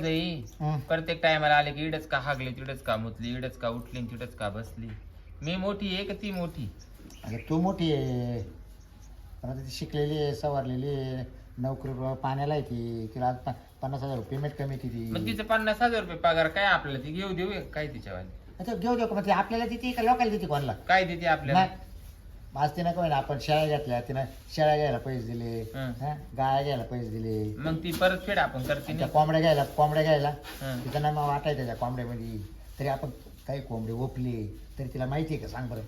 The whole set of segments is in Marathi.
जाई हं. प्रत्येक टायमाला आले की इडच का हागली तिडच का मुतली इडच का उठली आणि तिडच का बसली. मी मोठी आहे का ती मोठी? अगं तू मोठी आहे. पण आता ती शिकलेली आहे सवारलेली आहे. नोकरी ब- पाण्याला आहे ती. तिला आज प- पन्नास हजार पेमेंट कमी मग ती तिचं पन्नास हजार रुपये पगार काय आपल्याला? ती घेऊ देऊ काय तिच्यावाली? आता घेऊ देऊ का? मग ती आपल्याला देते का? लोकांना देते कोणाला? काय देते आपल्याला? नाही. आज तिनं काय आपण शेळ्या घेतल्या तिनं शेळ्या घ्यायला पैसे दिले हं. हं? गाया घ्यायला पैसे दिले. मग ती परत फेड आपण करते त्या नाही कोंबड्या घ्यायला कोंबड्या घ्यायला हं. तिचं नाव वाटायचं त्या कोंबड्यामध्ये. तरी आपण काही कोंबडे ओपले तरी तिला माहिती आहे का? सांग बरं.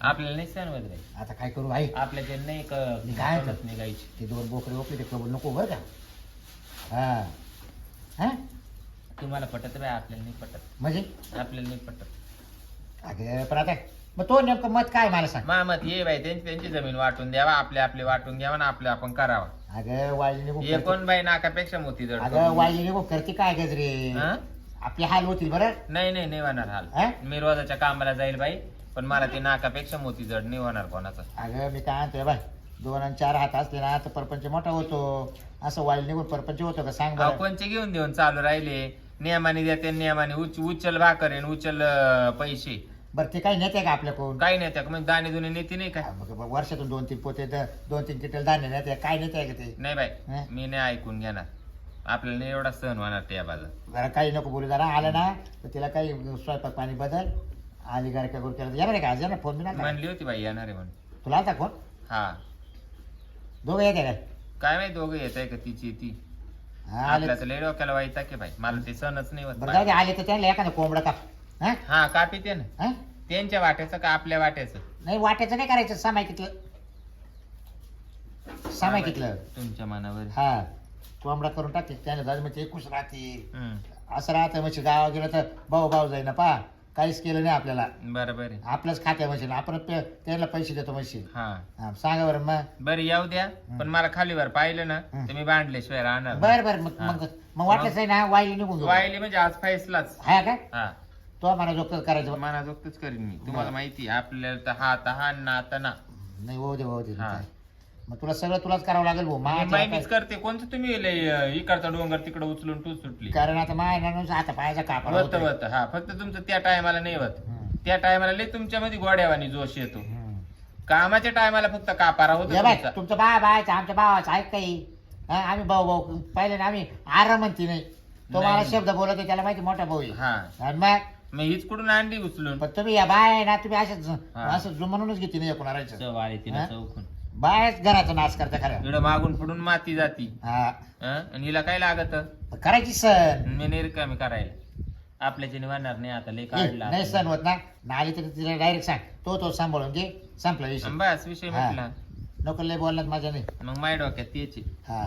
आपल्याला नाही सण वगैरे आता काय करू आई आपल्या ते नाही क- काय समजत नाही गायची ते दोन बोकडे ओपले ते कबूल नको बरं का? हा. हा? तुम्हाला पटत बाय आपल्याला नाही पटत. म्हणजे? आपल्याला नाही पटत. अगं पण आता मग तो नेमकं मत काय मला सांग. मामत ये बाई त्यांची त्यांची जमीन वाटून द्यावा आपले आपले वाटून घ्यावा ना आपले आपण करावा. अगं हे कोण बाई नाकापेक्षा मोठी जड अगं करते काय गजरे हं? आपले हाल होतील बरं? नाही नाही नाही होणार हा? हाल. मी रोजाच्या कामाला जाईल बाई पण मला ते नाकापेक्षा मोती जड नाही होणार कोणाचा. अगं मी काय म्हणतोय बाय दोन आणि चार हात असले ना तर परपंच मोठा होतो. असं वाईल निघून परपंच होतो का? सांग बरं. कोणचे घेऊन देऊन चालू राहिले? नियमाने देते नियमाने उच उचल भाकर आहे आणि उचल अं, पैसे. बरं ते काही नेते का आपल्याकडून? काही नाही त्या म्हणजे दाणे दुने नेते नाही काय मग मग वर्षातून दोन तीन पोते द- दोन तीन क्विंटल धान्य नेते काय नेते आहे का ते? नाही बाई हं? मी नाही ऐकून घेणार. आपल्याला नाही एवढा सहन होणार त्या बाजू जरा काही नको बोलू जरा आलं ना तर तिला काही स्वयंपाक पाणी बदल आली गारक्या गुरक्याला येणार आहे का? आज ना फोन बी ना म्हणली होती बाई येणार आहे म्हणून. तुला आलता फोन? हा. दोघं येते काय काय माहिती दोघं येत आहे का तिची ती? हा आले. आपल्याचं लय डोक्याला व्हायचा की बाई? मला ते सणच नाही होत बरं जाऊ दे, आले तर त्यांना एखादं कोंबडं का हा? हा कापी ते ना? हा? त्यांच्या वाट्याचं का आपल्या वाट्याचं? नाही वाटायचं नाही करायचं सामायिकलं सामायिकलं तुमच्या मनावर. हा कोंबडा करून टाकते त्याला मग ते खुश राहते. असं राहतं म्हणजे गावा गेलं तर भाऊ भाऊ जाईना पा काहीच केलं नाही आपल्याला. बरं बरं. आपलंच खात्या म्हशी आपण पे- त्याला पैसे देतो म्हशी हा. सांगा बरं मग. बरं येऊ द्या. पण मला खालीवर पाहिलं ना. तर मी बांधल्याशिवाय राहणार नाही. बर बर मग. मग मग वाटलंच आहे ना वाईली निघून वाहिली म्हणजे आज फैसलाच. हा का? हा. तो मला जोक करायचं मनाजोगतच करीन मी. तुम्हाला. माहिती आहे, आपल्याला तर हा तर हा ना तर ना. नाही हो दे हो दे हा. मग तुला सगळं तुलाच करावं लागेल भाऊ. मी मा माहितीच करते. कोणतं तुम्ही लय, अं, इकडचा डोंगर तिकडे उचलून तू सुटली? कारण आता ना आता पायाचा कापड होत होत. हा फक्त तुमचं त्या टायमाला नाही होत. त्या टायमाला लय तुमच्यामध्ये गोड्यावानी जोश येतो. कामाच्या टायमाला फक्त कापारा होतो बाय तुमचा. तुमचं बा बायचं आमच्या भावाचं ऐक काही? हा, आम्ही भाऊ भाऊ. पाहिले ना आम्ही आराम म्हणती नाही. तो नाही. मला शब्द बोलत त्याला माहिती मोठा भाऊ आहे. हा. आणि मग मग हीच कुठून आणली उचलून? पण तुम्ही या बाय आहे ना तुम्ही असं हा. असं जुमानूनच घेते नाही एकूण राहायचं चव आली तिला हा? चौकून बायच घराचा नाश करता खरं. इकडं मागून पुढून माती जाती. हा. हं? आणि हिला काय लागत? करायची सण. मी नाही रिकामी करायला. आपल्याच्या निवारणार नाही आता लय काढला नाही सण होत ना. नाली तर तिला डायरेक्ट सांग. तो तो सांभाळून घे संपला विषय. बस विषय हा. म्हटला. नको लय बोलण्यात माझ्या नाही मग माय डोक्यात त्याची हा.